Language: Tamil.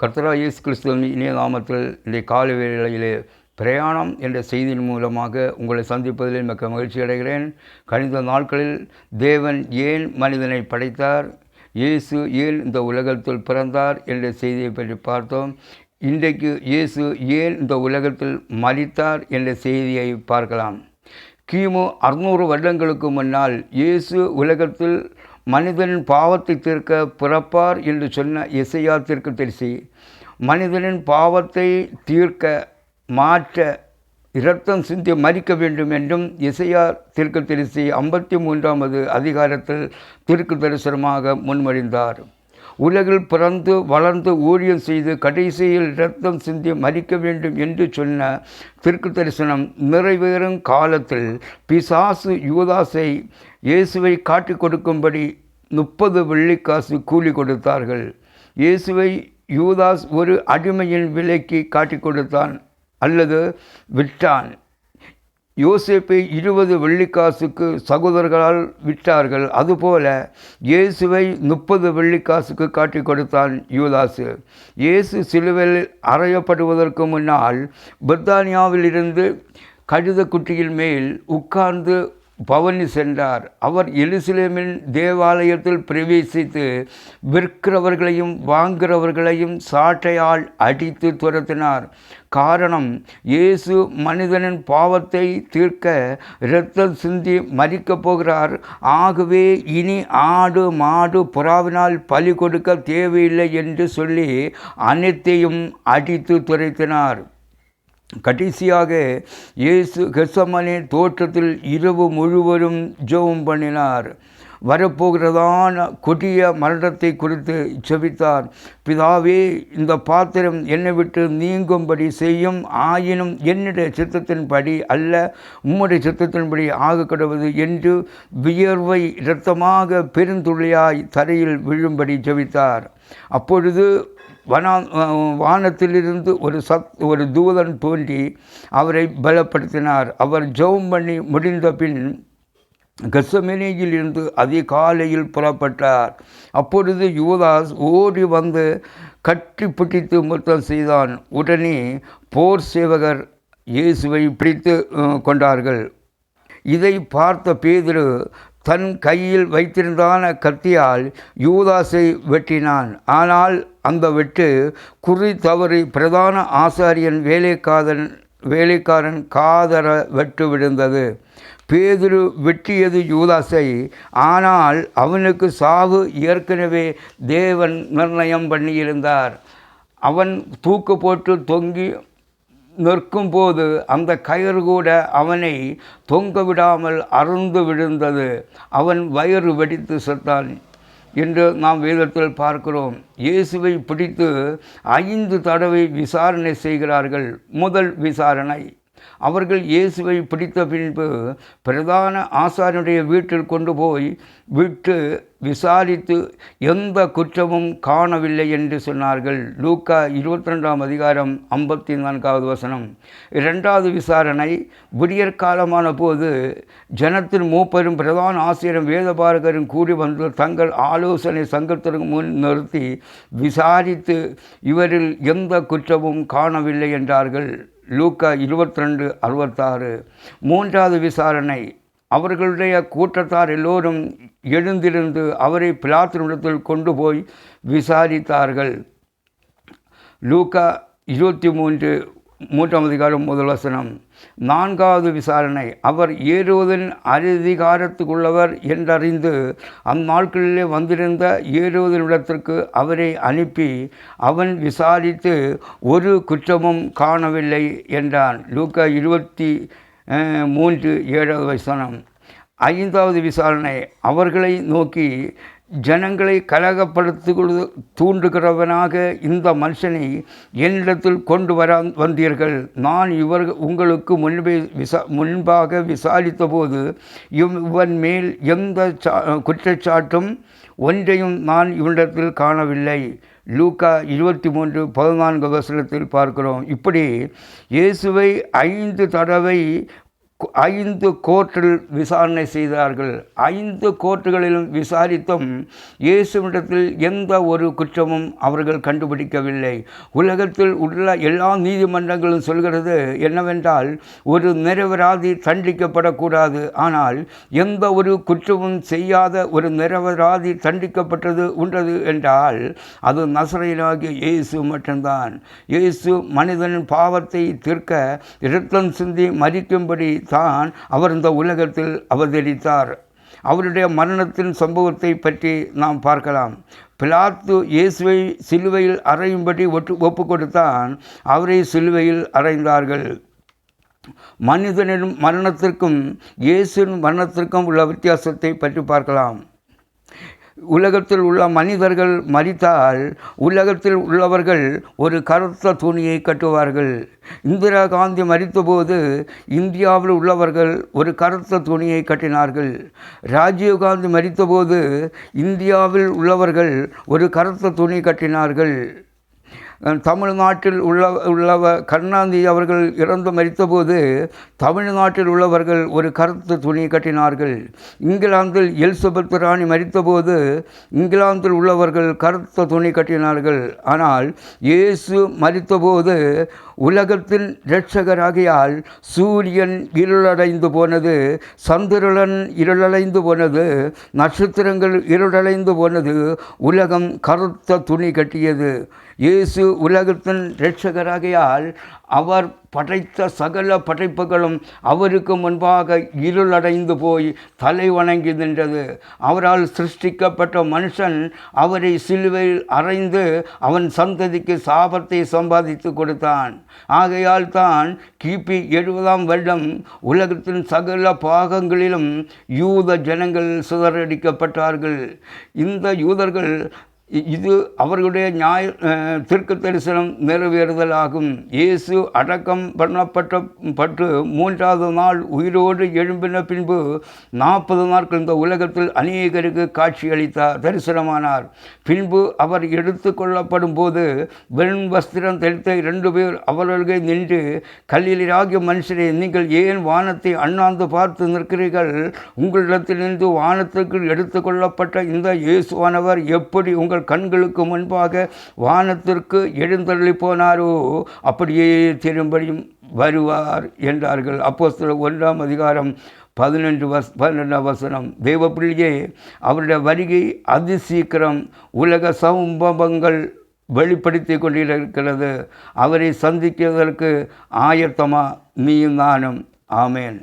கர்த்தரா இயேசு கிறிஸ்துவின் இனிய நாமத்தில் இன்றைய காலை வேளையிலே பிரயாணம் என்ற செய்தியின் மூலமாக உங்களை சந்திப்பதில் மிக்க மகிழ்ச்சி அடைகிறேன். கணித நாட்களில் தேவன் ஏன் மனிதனை படைத்தார்? இயேசு ஏன் இந்த உலகத்தில் பிறந்தார் என்ற செய்தியை பற்றி பார்த்தோம். இன்றைக்கு இயேசு ஏன் இந்த உலகத்தில் மறித்தார் என்ற செய்தியை பார்க்கலாம். கிமு அறுநூறு வருடங்களுக்கு முன்னால் இயேசு உலகத்தில் மனிதனின் பாவத்தை தீர்க்க பிறப்பார் என்று சொன்ன இசையா தீர்க்கதரிசி மனிதனின் பாவத்தை தீர்க்க மாற்ற இரத்தம் சிந்தி மறிக்க வேண்டும் என்றும் இசையா தீர்க்கதரிசி ஐம்பத்தி மூன்றாவது அதிகாரத்தில் தீர்க்க தரிசனமாக முன்மொழிந்தார். உலகில் பிறந்து வளர்ந்து ஊழியம் செய்து கடைசியில் இரத்தம் சிந்தி மறிக்க வேண்டும் என்று சொன்ன திருக்கு தரிசனம் நிறைவேறும் காலத்தில் பிசாசு யூதாஸை இயேசுவை காட்டிக் கொடுக்கும்படி முப்பது வெள்ளிக்காசு கூலி கொடுத்தார்கள். இயேசுவை யூதாஸ் ஒரு அடிமையின் விலைக்கு காட்டிக் கொடுத்தான் அல்லது விற்றான். யோசேப்பை இருபது வெள்ளிக்காசுக்கு சகோதரர்களால் விற்றார்கள். அதுபோல இயேசுவை முப்பது வெள்ளிக்காசுக்கு காட்டி கொடுத்தான் யூதாசு. இயேசு சிலுவையில் அறையப்படுவதற்கு முன்னால் பிரித்தானியாவிலிருந்து கழுத குட்டியின் மேல் உட்கார்ந்து பவனி சென்றார். அவர் எருசலேமின் தேவாலயத்தில் பிரவேசித்து விற்கிறவர்களையும் வாங்குகிறவர்களையும் சாட்டையால் அடித்து துரத்தினார். காரணம் இயேசு மனிதனின் பாவத்தை தீர்க்க இரத்தம் சிந்தி மறிக்கப் போகிறார். ஆகவே இனி ஆடு மாடு புறாவினால் பலி கொடுக்க தேவையில்லை என்று சொல்லி அனைத்தையும் அடித்து துரைத்தினார். கடைசியாக இயேசு கெசமனே தோற்றத்தில் இரவு முழுவதும் ஜெபம் பண்ணினார். வரப்போகிறதான கொடிய மரணத்தை குறித்து செபித்தார் பிதாவே இந்த பாத்திரம் என்னை விட்டு நீங்கும்படி செய்யும். ஆயினும் என்னுடைய சித்தத்தின்படி அல்ல உம்முடைய சித்தத்தின்படி ஆக கிடவது என்று வியர்வை இரத்தமாக பெருந்துளியாய் தரையில் விழும்படி ஜெபித்தார். அப்பொழுது வனா வானத்திலிருந்து ஒரு சத் ஒரு தூதன் தோன்றி அவரை பலப்படுத்தினார். அவர் ஜெபம் பண்ணி முடிந்த பின் கசமெனியில் அதிகாலையில் புறப்பட்டார். அப்பொழுது யூதாஸ் ஓடி வந்து கட்டி பிடித்து முத்தம் செய்தான். உடனே போர் சேவகர் இயேசுவை பிடித்து கொண்டார்கள். இதை பார்த்த பேதிரு தன் கையில் வைத்திருந்தான கத்தியால் யூதாஸை வெட்டினான். ஆனால் அந்த வெட்டு குறி தவறி பிரதான ஆசாரியன் வேலைக்காதன் வேலைக்காரன் காதர வெட்டு விழுந்தது. பேதுரு வெட்டியது யூதாசை ஆனால் அவனுக்கு சாவு ஏற்கனவே தேவன் நிர்ணயம் பண்ணியிருந்தார். அவன் தூக்கு போட்டு தொங்கி நிற்கும்போது அந்த கயிறு கூட அவனை தொங்க விடாமல் அறுந்து விழுந்தது. அவன் வயிறு வெடித்து செத்தான். என்று நாம் வேதத்தில் பார்க்கிறோம். இயேசுவை பிடித்து ஐந்து தடவை விசாரணை செய்கிறார்கள். முதல் விசாரணை. அவர்கள் இயேசுவை பிடித்த பின்பு பிரதான ஆசாரியனுடைய வீட்டில் கொண்டு போய் விட்டு விசாரித்து எந்த குற்றமும் காணவில்லை என்று சொன்னார்கள். லூக்கா இருபத்தி ரெண்டாம் அதிகாரம் ஐம்பத்தி நான்காவது வசனம். இரண்டாவது விசாரணை விடியற் காலமான போது ஜனத்தின் மூப்பரும் பிரதான ஆசிரியரும் வேதபாரகரும் கூடி வந்து தங்கள் ஆலோசனை சங்கத்திற்கு முன் நிறுத்தி விசாரித்து இவரில் எந்த குற்றமும் காணவில்லை என்றார்கள். லூக்கா இருபத்தி ரெண்டு அறுபத்தாறு. மூன்றாவது விசாரணை. அவர்களுடைய கூட்டத்தார் எல்லோரும் எழுந்திருந்து அவரை பிளாத்தினிடத்தில் கொண்டு போய் விசாரித்தார்கள். லூக்கா இருபத்தி மூன்று மூன்றாம் அதிகாரம் முதல் வசனம். நான்காவது விசாரணை அவர் ஏறுவதன் அதிகாரத்துக்குள்ளவர் என்றறிந்து அந்நாட்களிலே வந்திருந்த ஏறுவதனிடத்திற்கு அவரை அனுப்பி அவன் விசாரித்து ஒரு குற்றமும் காணவில்லை என்றான். லூக்கா இருபத்தி மூன்று ஏழாவது வசனம். ஐந்தாவது விசாரணை அவர்களை நோக்கி ஜனங்களை கலகப்படுத்து தூண்டுகிறவனாக இந்த மனுஷனை என்னிடத்தில் கொண்டு வர வந்தீர்கள். நான் இவர் உங்களுக்கு முன்பே விசா முன்பாக விசாரித்தபோது இவ் இவன் மேல் எந்த சா குற்றச்சாட்டும் ஒன்றையும் நான் இவனிடத்தில் காணவில்லை. லூக்கா இருபத்தி மூன்று பதினான்கு வசனத்தில் பார்க்கிறோம். இப்படி இயேசுவை ஐந்து தடவை ஐந்து கோர்ட்டில் விசாரணை செய்தார்கள். ஐந்து கோர்ட்டுகளிலும் விசாரித்தும் இயேசுவிடத்தில் எந்த ஒரு குற்றமும் அவர்கள் கண்டுபிடிக்கவில்லை. உலகத்தில் உள்ள எல்லா நீதிமன்றங்களும் சொல்கிறது என்னவென்றால் ஒரு நிரபராதி தண்டிக்கப்படக்கூடாது. ஆனால் எந்த ஒரு குற்றமும் செய்யாத ஒரு நிரபராதி தண்டிக்கப்பட்டது உண்டது என்றால் அது நசரையிலாகிய இயேசு மட்டும்தான். இயேசு மனிதனின் பாவத்தை தீர்க்க இரத்தம் சிந்தி மறிக்கும்படி தான் அவர் இந்த உலகத்தில் அவதரித்தார். அவருடைய மரணத்தின் சம்பவத்தை பற்றி நாம் பார்க்கலாம். பிலாத்து இயேசுவை சிலுவையில் அறையும்படி ஒட்டு ஒப்பு கொடுத்தான் அவரை சிலுவையில் அறைந்தார்கள். மனிதனின் மரணத்திற்கும் இயேசுவின் மரணத்திற்கும் உள்ள வித்தியாசத்தை பற்றி பார்க்கலாம். உலகத்தில் உள்ள மனிதர்கள் மரித்தால் உலகத்தில் உள்ளவர்கள் ஒரு கருத்த துணியை கட்டுவார்கள். இந்திரா காந்தி மரித்தபோது இந்தியாவில் உள்ளவர்கள் ஒரு கருத்த துணியை கட்டினார்கள். ராஜீவ் காந்தி மரித்தபோது இந்தியாவில் உள்ளவர்கள் ஒரு கருத்த துணி கட்டினார்கள். தமிழ்நாட்டில் உள்ள உள்ளவ கருணாநிதி அவர்கள் இறந்து மரித்தபோது தமிழ்நாட்டில் உள்ளவர்கள் ஒரு கருத்து துணி கட்டினார்கள். இங்கிலாந்தில் எலிசபெத் ராணி மறித்தபோது இங்கிலாந்தில் உள்ளவர்கள் கருத்த துணி கட்டினார்கள். ஆனால் இயேசு மரித்தபோது உலகத்தின் இரட்சகராகியால் சூரியன் இருளடைந்து போனது சந்திரன் இருளடைந்து போனது நட்சத்திரங்கள் இருளடைந்து போனது உலகம் கருத்த துணி கட்டியது. இயேசு உலகத்தின் இரட்சகராகையால் அவர் படைத்த சகல படைப்புகளும் அவருக்கு முன்பாக இருளடைந்து போய் தலை வணங்கி நின்றது. அவரால் சிருஷ்டிக்கப்பட்ட மனுஷன் அவரை சிலுவையில் அறைந்து அவன் சந்ததிக்கு சாபத்தை சம்பாதித்து கொடுத்தான். ஆகையால் தான் கிபி எழுபதாம் வருடம் உலகத்தின் சகல பாகங்களிலும் யூத ஜனங்கள் சிதறடிக்கப்பட்டார்கள். இந்த யூதர்கள் இது அவர்களுடைய நியாய திருக்கு தீர்க்க தரிசனம் நிறைவேறுதலாகும். இயேசு அடக்கம் பண்ணப்பட்ட பட்டு மூன்றாவது நாள் உயிரோடு எழும்பின பின்பு நாற்பது நாட்கள் இந்த உலகத்தில் அநேகருக்கு காட்சியளித்தார் தரிசனமானார். பின்பு அவர் எடுத்து கொள்ளப்படும் போது வெண் வஸ்திரம் தரித்த இரண்டு பேர் அவர்களுக்கு நின்று கல்லிலாகிய மனுஷரே நீங்கள் ஏன் வானத்தை அண்ணாந்து பார்த்து நிற்கிறீர்கள்? உங்களிடத்திலிருந்து வானத்துக்கு எடுத்து கொள்ளப்பட்ட இந்த இயேசுவானவர் எப்படி உங்கள் கண்களுக்கு முன்பாக வானத்திற்கு எழுந்தருளி போனாரோ அப்படியே திரும்படியும் வருவார் என்றார்கள். அப்போஸ்தலர் ஒன்றாம் அதிகாரம் பதினெண்டு வஸ் பன்னெண்டாம் வசனம். தெய்வப்பிள்ளையே அவருடைய வருகை அதிசீக்கிரம் உலக சம்பவங்கள் வெளிப்படுத்தி கொண்டிருக்கிறது. அவரை சந்திக்கிறதற்கு ஆயத்தமா நீயும் நானும். ஆமேன்.